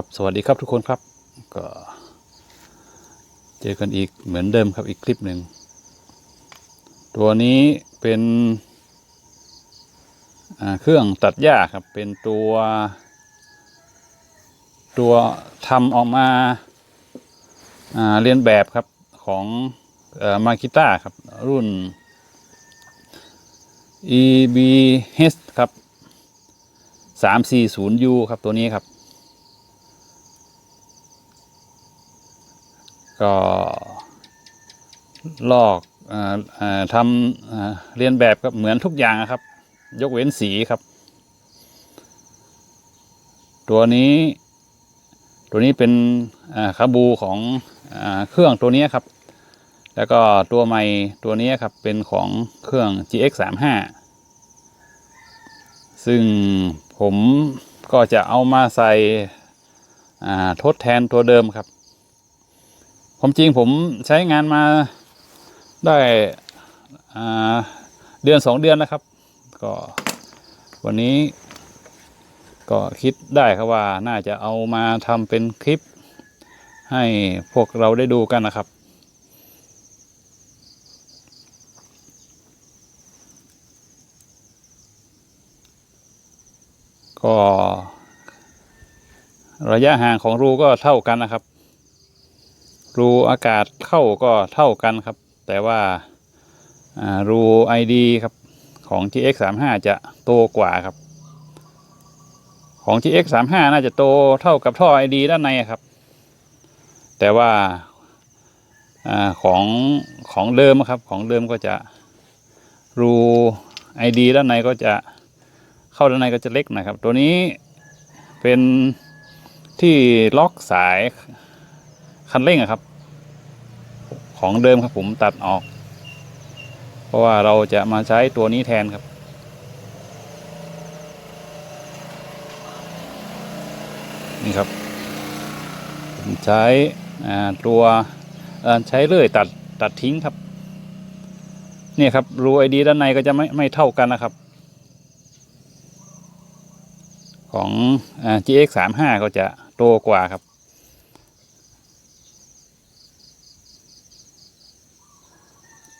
ครับ สวัสดีครับทุกคนครับ ก็ เจอกันอีกเหมือนเดิมครับอีกคลิปหนึ่ง ตัวนี้เป็นเครื่องตัดหญ้าครับ เป็นตัว ตัวทำออกมาาเรียนแบบครับของมาคิต้าครับ รุ่น EBH ครับ 340U ครับตัวนี้ครับ ก็ลอกออทำเรียนแบบครับเหมือนทุกอย่างครับ ยกเว้นสีครับ ตัวนี้ ตัวนี้เป็นคาบูของอเครื่องตัวนี้ครับ แล้วก็ตัวใหม่ตัวนี้ครับเป็นของเครื่อง GX 3 5ซึ่งผมก็จะเอามาใส่ทดแทนตัวเดิมครับ ความจริงผมใช้งานมาได้เดือนสองเดือนนะครับ ก็วันนี้ก็คิดได้ครับว่าน่าจะเอามาทำเป็นคลิป ให้พวกเราได้ดูกันนะครับ ก็ระยะห่างของรูก็เท่ากันนะครับ รูอากาศเข้าก็เท่ากันครับ แต่ว่าารู ID ครับของ GX 3 5 จะโตกว่าครับ ของ GX 3 5 น่าจะโตเท่ากับท่อ ID ด้านในครับ แต่ว่าอาของของเดิมครับของเดิมก็จะรู ID ด้านในก็จะเข้าด้านในก็จะเล็กนะครับ ตัวนี้เป็นที่ล็อกสาย คันเร่งอะครับ ของเดิมครับผมตัดออก เพราะว่าเราจะมาใช้ตัวนี้แทนครับ นี่ครับผมใช้ตัวใช้เลื่อยตัดตัดทิ้งครับเนี่ยครับรูไอดีด้านในก็จะไม่ไม่เท่ากันนะครับ ของอ่า GX 3 5 ก็จะโตกว่าครับ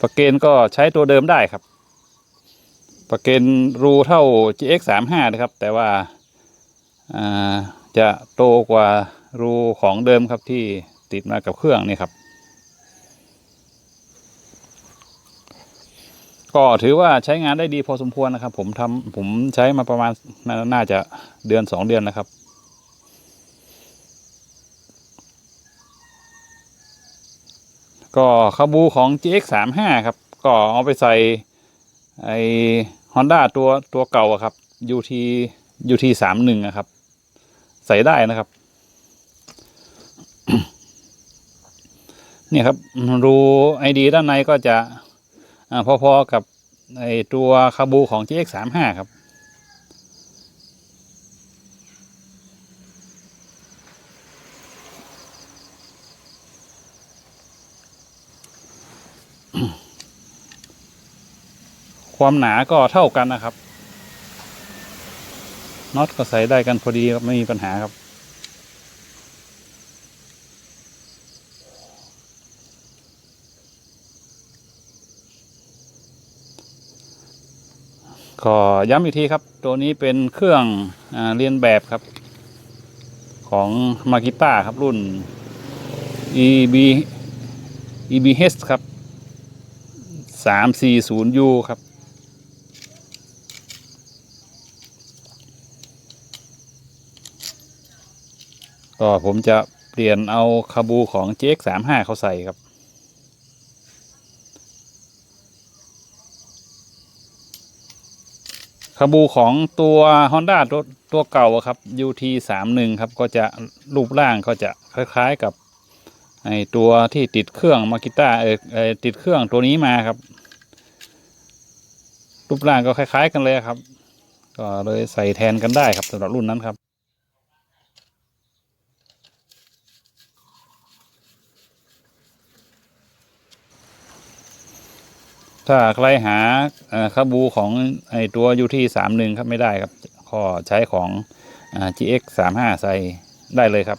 ประเกนก็ใช้ตัวเดิมได้ครับ ประเกนรูเท่า GX 3 5นะครับ แต่ว่าาจะโตกว่ารูของเดิมครับที่ติดมากับเครื่องนี่ครับ ก็ถือว่าใช้งานได้ดีพอสมควรนะครับ ผมทำผมใช้มาประมาณนาน่าจะเดือนสองเดือนนะครับ ก็คาบูของ GX 3 5 ครับ ก็เอาไปใส่ไอ Honda ตัวตัวเก่าอะครับ UT UT 3 1 นะครับ ใส่ได้นะครับเนี่ยครับรูไอดีด้านในก็จะอพอๆกับไอตัวคาบูของ GX 3 5 ครับ ความหนาก็เท่ากันนะครับน็อตก็ใส่ได้กันพอดีครับไม่มีปัญหาครับ ก็ย้ำอีกทีครับ ตัวนี้เป็นเครื่องอเรียนแบบครับ ของมากิต้าครับรุ่น EB EBH ครับ 340U ครับ ก็ผมจะเปลี่ยนเอาคาบูของ JX 3 5เขาใส่ครับ คาบูของตัว Honda ตัวตัวเก่าครับ UT 3 1ครับ ก็จะรูปร่างก็จะคล้ายๆกับไอตัวที่ติดเครื่องมากิต้าเออติดเครื่องตัวนี้มาครับ รูปร่างก็คล้าย ๆ กันเลยครับ ก็เลยใส่แทนกันได้ครับสำหรับรุ่นนั้นครับ ถ้าใครหาคาบูของไอตัวยูที่สามหนึ่งครับไม่ได้ครับก็ใช้ของอ่า GX สามห้าใส่ได้เลยครับ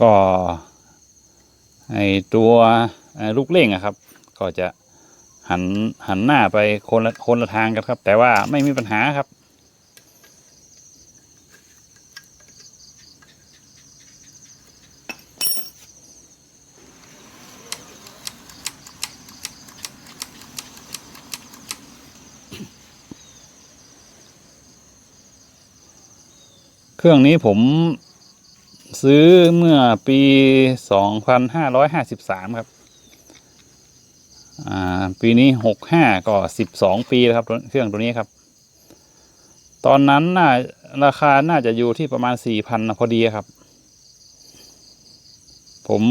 ก็ไอตัวลูกเล่งอะครับ ก็จะหันหันหน้าไปคนละคนละทางกันครับ แต่ว่าไม่มีปัญหาครับเครื่องนี้ผม ซื้อเมื่อปี 2553 ครับปีนี้ 65 ก็ 12 ปีแล้วครับ เครื่องตัวนี้ครับ ตอนนั้นน่าราคาน่าจะอยู่ที่ประมาณ 4,000นะพอดีครับ ผม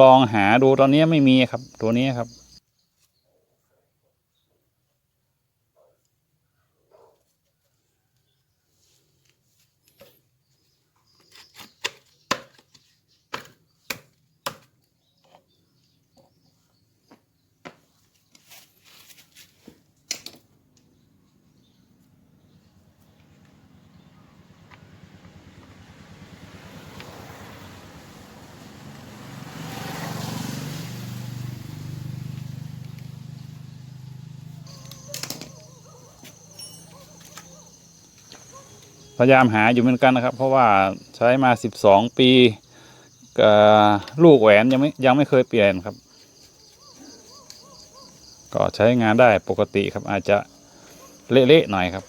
ลองหาดูตอนนี้ไม่มีครับ ตัวนี้ครับ พยายามหาอยู่เหมือนกันนะครับ เพราะว่าใช้มา 12 ปีกับลูกแหวนยังไม่ยังไม่เคยเปลี่ยนครับ ก็ใช้งานได้ปกติครับอาจจะเละๆหน่อยครับ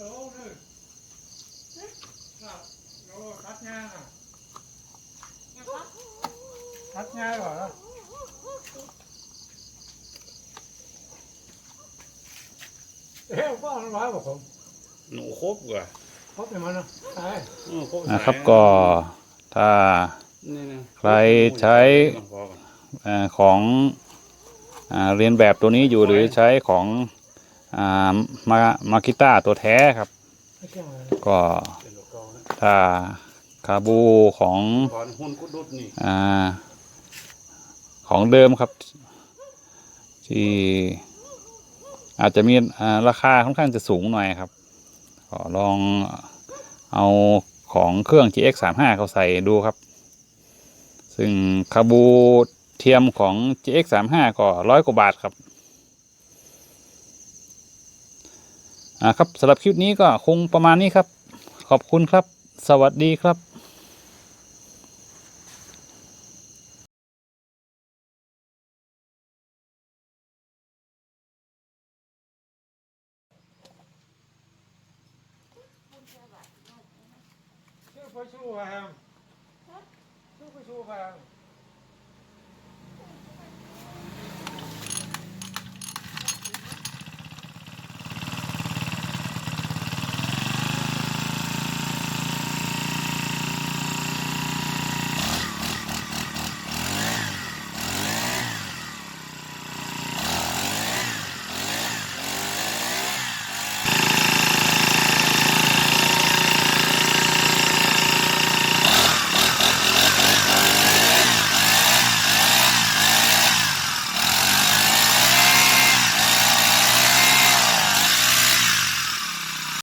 โลนึงครับโลตัดงานอะตัดงานเหรอ เอ้ยป้ามันร้ายบอกผมหนูครบกว่าพบในมันนะใช่นะครับก็ถ้าใครใช้เออของอ่าเรียนแบบตัวนี้อยู่หรือใช้ของอ่ามามาคิต้าตัวแท้ครับ ไม่เกี่ยวเลยก็ถ้าคาบูของถอนหุ้นกุดุดนี่อ่าของเดิมครับ ที่ อาจจะมีราคาค่อนข้างจะสูงหน่อยครับก็ลองเอาของเครื่อง GX 3 5เขาใส่ดูครับ ซึ่งคาบูเทียมของ GX 3 5ก็ร้อยกว่าบาทครับอ่าครับสำหรับคลิปนี้ก็คงประมาณนี้ครับ ขอบคุณครับ สวัสดีครับ ชื่อพ่อชูแฮมชื่อพ่อชูแฮม